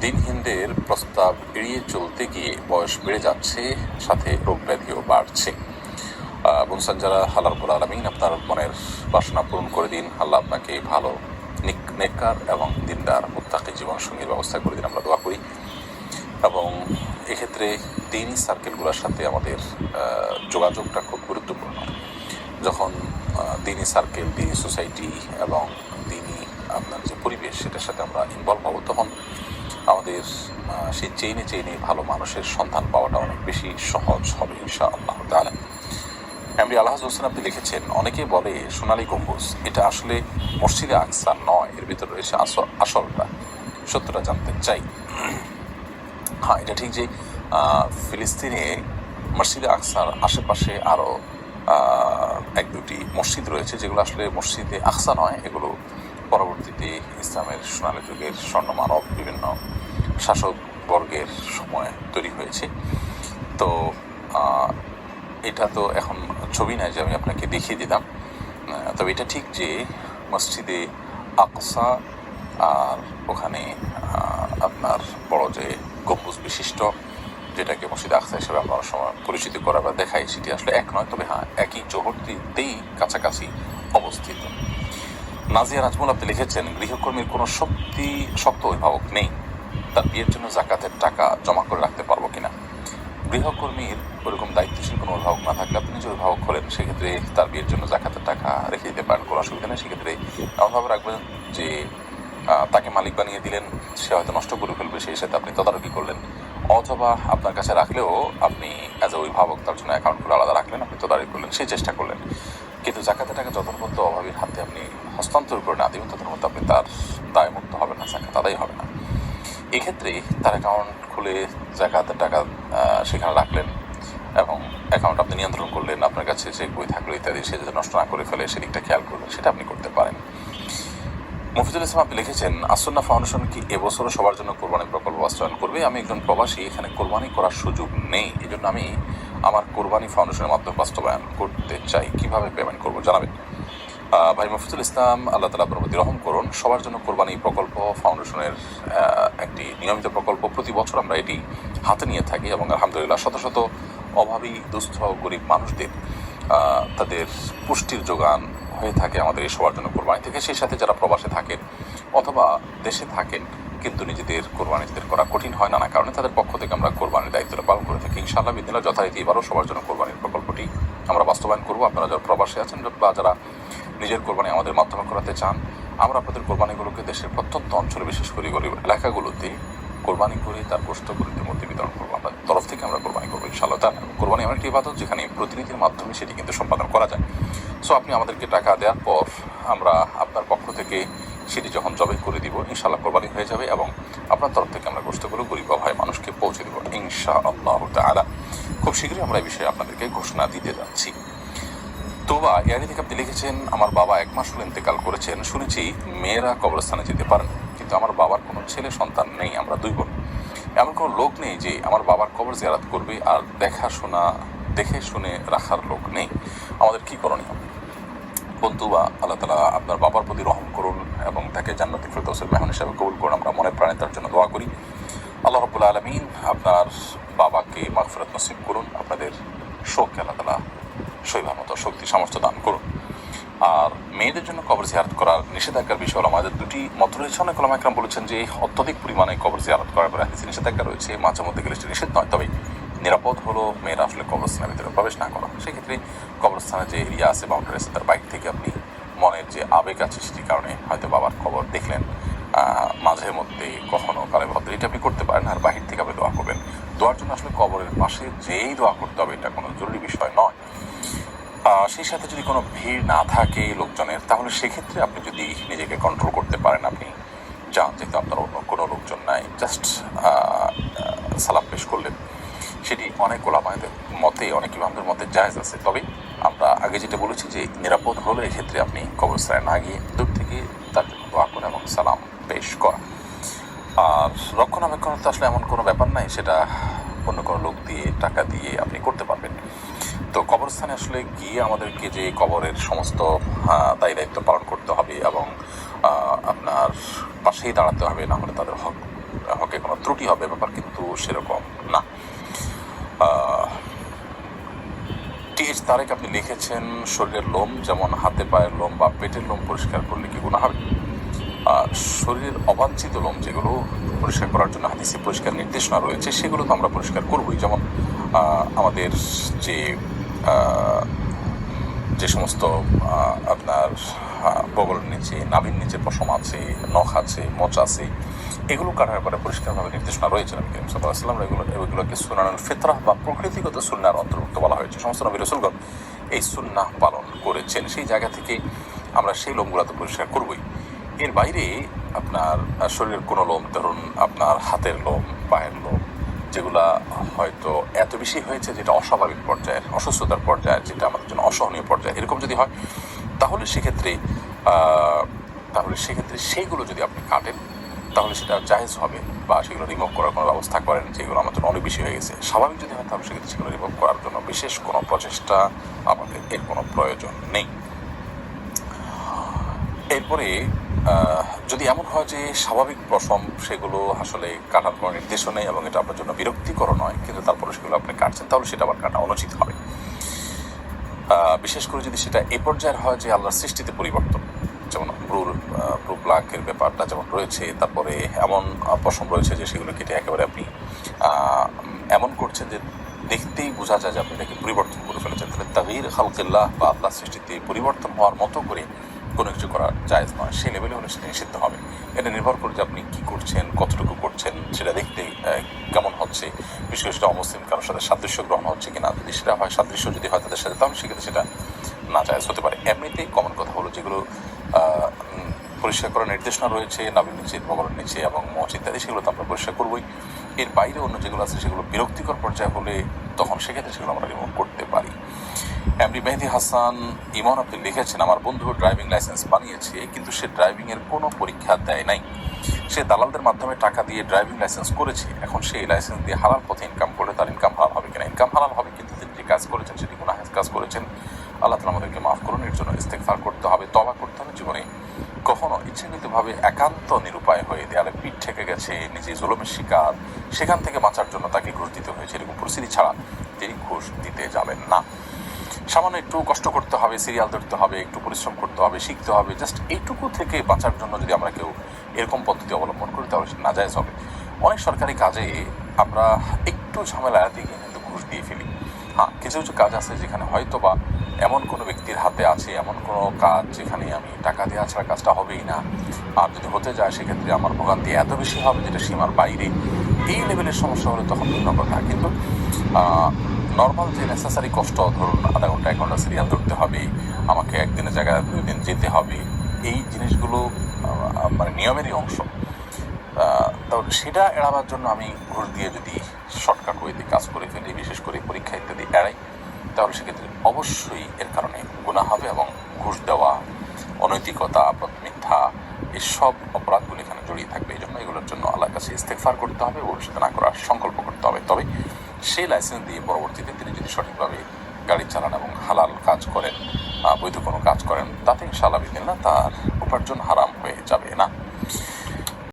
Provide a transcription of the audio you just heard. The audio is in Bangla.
দিনহীনদের প্রস্তাব এড়িয়ে চলতে গিয়ে বয়স বেড়ে যাচ্ছে, সাথে রোগ ব্যাধিও বাড়ছে। বলছেন যারা হালারবুল আলমিন, আপনার মনের বাসনা পূরণ করে দিন। আল্লাহ আপনাকে ভালো, নিক- নেককার এবং দিনদার মুত্তাকি জীবন সঙ্গীর ব্যবস্থা করে দিন, আমরা দোয়া করি। এবং এক্ষেত্রে দিনই সার্কেলগুলোর সাথে আমাদের যোগাযোগটা খুব গুরুত্বপূর্ণ। যখন দিনই সার্কেল দিনই সোসাইটি এবং দিনই আপনার যে পরিবেশ, সেটার সাথে আমরা ইনভলভ হব, তখন আমাদের সেই চেইনে চেইনে ভালো মানুষের সন্ধান পাওয়াটা অনেক বেশি সহজ হবে ইনশা আল্লাহ তাআলা এমডি আলহাজ হোসেন আপনি লিখেছেন অনেকে বলে, সোনালী গম্বুজ, এটা আসলে মসজিদে আকসা নয়, এর ভিতরে রয়েছে আসল- আসলটা সত্যটা জানতে চাই। হ্যাঁ এটা ঠিক যে ফিলিস্তিনে মসজিদে আকসার আশেপাশে আরও এক দুটি মসজিদ রয়েছে, যেগুলো আসলে মসজিদে আকসা নয়, এগুলো পরবর্তীতে ইসলামের সোনালী যুগের স্বর্ণমানব বিভিন্ন শাসক বর্গের সময় তৈরি হয়েছে। তো এটা তো এখন ছবি নাই যে আমি আপনাকে দেখিয়ে দিলাম। তবে এটা ঠিক যে মসজিদে আকসা আর ওখানে আপনার বড় যে গম্বুজ বিশিষ্ট, যেটাকে মসজিদ আকসা হিসেবে আমরা সময় পরিচিত করা বা দেখাই, সেটি আসলে এক নয়, তবে হ্যাঁ একই চৌহদ্দিতেই কাছাকাছি অবস্থিত। নাজিয়া নাজমুল আপনি লিখেছেন, গৃহকর্মীর কোনো শক্তি, শক্ত অভিভাবক নেই। তার বিয়ের জন্য জাকাতের টাকা জমা করে রাখতে পারব কিনা? গৃহকর্মীর ওরকম দায়িত্বশীল কোনো অভিভাবক না থাকলে আপনি যে অভিভাবক হলেন, সেক্ষেত্রে তার বিয়ের জন্য জাকাতের টাকা রেখে দিতে পারেন, কোনো অসুবিধা নেই। সেক্ষেত্রে এমনভাবে রাখবেন যে তাকে মালিক বানিয়ে দিলেন, সে হয়তো নষ্ট করে ফেলবে, সেই সাথে আপনি তদারকি করলেন। অথবা আপনার কাছে রাখলেও আপনি অ্যাজ এ অভিভাবক তার জন্য অ্যাকাউন্ট অ্যাকাউন্টগুলো আলাদা রাখলেন, আপনি তদারকি করলেন সেই চেষ্টা করলেন। কিন্তু জাকাতের টাকা যতক্ষণ অভাবীর হাতে আপনি হস্তান্তর করে না দেবেন, ততক্ষণ পর্যন্ত আপনি তার দায় মুক্ত হবে না, জাকাত আদায় হবে না। এক্ষেত্রে তার অ্যাকাউন্ট খুলে জাকাতের টাকা সেখানে রাখলেন এবং অ্যাকাউন্ট আপনি নিয়ন্ত্রণ করলেন, আপনার কাছে যে বই থাকল ইত্যাদি সে যাতে নষ্ট না করে ফেলে, সেদিকটা খেয়াল করবেন সেটা আপনি করতে পারেন। মফিজুল ইসলাম, আপনি লিখেছেন আসন্না ফাউন্ডেশন কি এবছরও সবার জন্য কোরবানি প্রকল্প বাস্তবায়ন করবে? আমি একজন প্রবাসী, এখানে কোরবানি করার সুযোগ নেই। এই জন্য আমি আমার কোরবানি ফাউন্ডেশনের মাধ্যমে বাস্তবায়ন করতে চাই। কীভাবে পেমেন্ট করব? জানাবেন। ভাই মফিজুল ইসলাম, আল্লাহ তালা প্রতি রহম করুন। সবার জন্য কোরবানি প্রকল্প ফাউন্ডেশনের একটি নিয়মিত প্রকল্প। প্রতি বছর আমরা এটি হাতে নিয়ে থাকি এবং আলহামদুলিল্লাহ শত শত অভাবী, দুস্থ, গরিব মানুষদের তাদের পুষ্টির যোগান হয়ে থাকে আমাদের এই সবার জন্য কোরবানি থেকে। সেই সাথে যারা প্রবাসে থাকেন অথবা দেশে থাকেন, কিন্তু নিজেদের কোরবানি নিজেদের করা কঠিন হয় নানা কারণে, তাদের পক্ষ থেকে আমরা কোরবানির দায়িত্বটা পালন করে থাকি। ইনশাআল্লাহ বিদ্যালয় যথারীতি এবারও সবার জন্য কোরবানির প্রকল্পটি আমরা বাস্তবায়ন করব। আপনারা যারা প্রবাসে আছেন বা যারা নিজের কোরবানি আমাদের মাধ্যমে করাতে চান, আমরা আপনাদের কোরবানিগুলোকে দেশের প্রত্যন্ত অঞ্চলে, বিশেষ করে গরিব এলাকাগুলোতে কোরবানি করে তার গরিবদের মধ্যে বিতরণ করব। আমরা তরফ থেকে আমরা কোরবানি করব, ইনশাআল্লাহ। তার কোরবানি এমন একটি ইবাদত যেখানে প্রতিনিধির মাধ্যমে সেটি কিন্তু সম্পাদন করা যায়। সো আপনি আমাদেরকে টাকা দেওয়ার পর আমরা আপনার পক্ষ থেকে সেটি যখন জবে করে দিব, ইনশাআল্লাহ কোরবানি হয়ে যাবে এবং আপনার তরফ থেকে আমরা গোষ্ঠগুলো গরিব ভাই মানুষকে পৌঁছে দেবো ইনশা আল্লাহ তালা খুব শীঘ্রই আমরা এই বিষয়ে আপনাদেরকে ঘোষণা দিতে যাচ্ছি। তোবা ইয়ারি থেকে আপনি লিখেছেন, আমার বাবা এক মাস হলো ইন্তেকাল করেছেন। শুনেছি মেয়েরা কবরস্থানে যেতে পারেন কিন্তু আমার বাবার কোনো ছেলে সন্তান নেই, আমরা দুই বোন। এমন কোনো লোক নেই যে আমার বাবার কবর জিয়ারাত করবে আর দেখাশোনা দেখে শুনে রাখার লোক নেই। আমাদের কি করণীয়? বন্ধু বা আল্লাহ তালা আপনার বাবার প্রতি রহম করুন এবং তাকে জান্নাতি ফেরদৌসের মেহমান হিসাবে কবুল করুন। আমরা মনে প্রাণে তার জন্য দোয়া করি। আল্লাহ রবুল্লা আলমিন আপনার বাবাকে মাগফিরাত নসিব করুন। আপনাদের শোককে আল্লাহ তালা শৈবা শক্তি, সামর্থ্য দান করুন। আর মেয়েদের জন্য কবর জিয়ারত করার নিষেধাজ্ঞার বিষয় আমাদের দুটি মত রয়েছে। অনেক ওলামা একরাম বলেছেন যে অত্যধিক পরিমাণে কবর জিয়ারত করার পরে হাদিসে নিষেধাজ্ঞা রয়েছে। মাঝে মধ্যে গেলে নিষেধ নয়। তবে নিরাপদ হলো মেয়েরা আসলে কবরস্থানের ভিতরে প্রবেশ না করা। সেক্ষেত্রে কবরস্থানে যে এরিয়া আছে বাউন্ডারি আছে, তার বাইক থেকে আপনি মনের যে আবেগ আছে, সেটির কারণে হয়তো বাবার খবর দেখলেন। মাঝে মধ্যে কখনো কালে ভদ্র এটা আপনি করতে পারেন, আর বাহির থেকে আপনি দোয়া করবেন। দোয়ার জন্য আসলে কবরের পাশে যেই দোয়া করতে হবে, এটা কোনো জরুরি বিষয় নয়। সেই সাথে যদি কোনো ভিড় না থাকে লোকজনের, তাহলে সেক্ষেত্রে আপনি যদি নিজেকে কন্ট্রোল করতে পারেন, আপনি যান, যেহেতু আপনার অন্য কোনো লোকজন নাই। জাস্ট সালাম পেশ করলেন। সেটি অনেক ওলামায়দের মতে, অনেক ইমামদের মতে জায়েজ আছে। তবে আমরা আগে যেটা বলেছি যে নিরাপদ হলে এক্ষেত্রে আপনি কবরস্থানে না গিয়ে দূর থেকে তার জন্য দোয়া এবং সালাম পেশ করা। আর রক্ষণাবেক্ষণ তো আসলে এমন কোনো ব্যাপার নাই, সেটা অন্য কোনো লোক দিয়ে, টাকা দিয়ে আপনি করতে পারবেন। তো কবরস্থানে আসলে গিয়ে আমাদেরকে যে কবরের সমস্ত দায়ী দায়িত্ব পালন করতে হবে এবং আপনার পাশেই দাঁড়াতে হবে, না হলে তাদের হক, হকে কোনো ত্রুটি হবে, ব্যাপার কিন্তু সেরকম না। টিএইচ তারেক আপনি লিখেছেন, শরীরের লোম যেমন হাতে পায়ের লোম বা পেটের লোম পরিষ্কার করলে কি গুণা হবে? শরীরের অবাঞ্ছিত লোম যেগুলো পরিষ্কার করার জন্য হাদিসে পরিষ্কার নির্দেশনা রয়েছে, সেগুলো তো আমরা পরিষ্কার করবই। যেমন আমাদের যে যে সমস্ত আপনার বগলের নিচে, নাভির নিচে পশম আছে, নখ আছে, মোচ আছে, এগুলো কাটার পরে পরিষ্কারভাবে নির্দেশনা রয়েছে নবী করিম সাল্লাহ আসলাম এগুলো এগুলোকে সুনানুল ফিতরাহ বা প্রকৃতিগত সুন্নার অন্তর্ভুক্ত বলা হয়েছে। সমস্ত নবী রসুলগণ এই সুন্নাহ পালন করেছেন। সেই জায়গা থেকে আমরা সেই লোমগুলো তো পরিষ্কার করবই। এর বাইরে আপনার শরীরের কোনো লোম, ধরুন আপনার হাতের লোম, পায়ের লোম যেগুলা হয়তো এত বেশি হয়েছে যেটা অস্বাভাবিক পর্যায়ের, অসুস্থতার পর্যায়ের, যেটা আমাদের জন্য অসহনীয় পর্যায়ে, এরকম যদি হয়, তাহলে সেক্ষেত্রে তাহলে সেক্ষেত্রে সেইগুলো যদি আপনি কাটেন, তাহলে সেটা জাহেজ হবে বা সেগুলো রিমুভ করার কোনো ব্যবস্থা করেন যেগুলো আমার জন্য অনেক বেশি হয়ে গেছে। স্বাভাবিক যদি হয়, তাহলে সেক্ষেত্রে সেগুলো রিমুভ করার জন্য বিশেষ কোনো প্রচেষ্টা আমাদের এর কোনো প্রয়োজন নেই। এরপরে যদি এমন হয় যে স্বাভাবিক পশম সেগুলো আসলে কাটার কোনো নির্দেশও নেই এবং এটা আপনার জন্য বিরক্তিকর নয়, কিন্তু তারপরে সেগুলো আপনি কাটছেন, তাহলে সেটা আবার কাটা অনুচিত হবে। বিশেষ করে যদি সেটা এ পর্যায়ের হয় যে আল্লাহর সৃষ্টিতে পরিবর্তন, যেমন ব্রুর ব্রু প্লাকের ব্যাপারটা যেমন রয়েছে, তারপরে এমন পশম রয়েছে যে সেগুলো কেটে একেবারে আপনি এমন করছেন যে দেখতেই বোঝা যায় যে আপনি এটাকে পরিবর্তন করে ফেলেছেন। তাহলে তাগির খালকিল্লাহ বা আল্লাহ সৃষ্টিতে পরিবর্তন হওয়ার মতো করে কোনো কিছু করা জায়েজ নয়, সেই লেভেলে হলে সেটা নিষিদ্ধ হবে। এটা নির্ভর করে যে আপনি কী করছেন, কতটুকু করছেন, সেটা দেখতে কেমন হচ্ছে। বিশেষ করে সেটা অমুসলিম, কারোর সাথে সাদৃশ্য গ্রহণ হচ্ছে কিনা, যদি সেটা হয়, সাদৃশ্য যদি হয় তাদের সাথে, তাহলে সেক্ষেত্রে সেটা না জায়েজ হতে পারে। এমনিতেই কমন কথা হলো যেগুলো পরিষ্কার করার নির্দেশনা রয়েছে নাবির নিচে ভগলের নিচে এবং মঞ্চ ইত্যাদি, সেগুলো তো আমরা পরিষ্কার করবোই। এর বাইরে অন্য যেগুলো আছে, সেগুলো বিরক্তিকর পর্যায়ে হলে তখন সেক্ষেত্রে সেগুলো আমরা রিমুভ করতে পারি। এমডি মেহেদি হাসান ইমন আপনি লিখেছেন, আমার বন্ধু ড্রাইভিং লাইসেন্স বানিয়েছে, কিন্তু সে ড্রাইভিং এর কোনো পরীক্ষা দেয় নাই। সে দালালদের মাধ্যমে টাকা দিয়ে ড্রাইভিং লাইসেন্স করেছে। এখন সেই লাইসেন্স দিয়ে হালাল পথে ইনকাম করলে তার ইনকাম হালাল হবে কিনা? ইনকাম হালাল হবে, কিন্তু তিনি যে কাজ করেছেন, সেটি কোনো কাজ করেছেন। আল্লাহ তালা আমাদেরকে মাফ করুন, এর জন্য ইস্তেকফার করতে হবে তবা করতে হবে জীবনে। কখনো ইচ্ছাকৃতভাবে একান্ত নিরুপায় হয়ে দেয়ালে পিঠ ঠেকে গেছে, নিজে জুলমের শিকার, সেখান থেকে বাঁচার জন্য তাকে ঘুষ দিতে হয়েছে, এরকম পরিস্থিতি ছাড়া তিনি ঘুষ দিতে যাবেন না। সামান্য একটু কষ্ট করতে হবে সিরিয়াল ধরতে হবে, একটু পরিশ্রম করতে হবে, শিখতে হবে জাস্ট এইটুকু থেকে বাঁচার জন্য যদি আমরা কেউ এরকম পদ্ধতি অবলম্বন করি তাহলে সেটা নাজায়জ হবে। অনেক সরকারি কাজে আমরা একটু ঝামেলা এড়াতে গিয়ে কিন্তু ঘুষ দিয়ে ফেলি। হ্যাঁ কিছু কিছু কাজ আছে যেখানে হয়তো বা এমন কোনো ব্যক্তির হাতে আছে, এমন কোনো কাজ যেখানে আমি টাকা দেওয়া ছাড়া কাজটা হবেই না। আর যদি হতে যায়, সেক্ষেত্রে আমার ভোগান্তি এত বেশি হবে যেটা সীমার বাইরে। এই লেভেলের সমস্যা হলে তখন ভিন্ন কথা। কিন্তু নর্মাল যে নেসেসারি কষ্ট, ধরুন আধা ঘণ্টা, এক ঘণ্টা সিরিয়াল ধরতে হবে আমাকে একদিনের জায়গায় দুই দিন যেতে হবে, এই জিনিসগুলো মানে নিয়মেরই অংশ। তো সেটা এড়াবার জন্য আমি ঘুষ দিয়ে যদি শর্টকাট ওয়েতে কাজ করে ফেলি, বিশেষ করে পরীক্ষা ইত্যাদি এড়াই, তাহলে সেক্ষেত্রে অবশ্যই এর কারণে গুণা হবে এবং ঘুষ দেওয়া, অনৈতিকতা মিথ্যা, এসব অপরাধগুলো এখানে জড়িয়ে থাকবে। এই জন্য এগুলোর জন্য আল্লাহর কাছে ইস্তেকফার করতে হবে, ভবিষ্যতে না করার সংকল্প করতে হবে। তবে সেই লাইসেন্স দিয়ে পরবর্তীতে তিনি যদি সঠিকভাবে গাড়ি চালান এবং হালাল কাজ করেন বৈধ কোনো কাজ করেন, তাতে ইনশাআল্লাহ না তার উপার্জন হারাম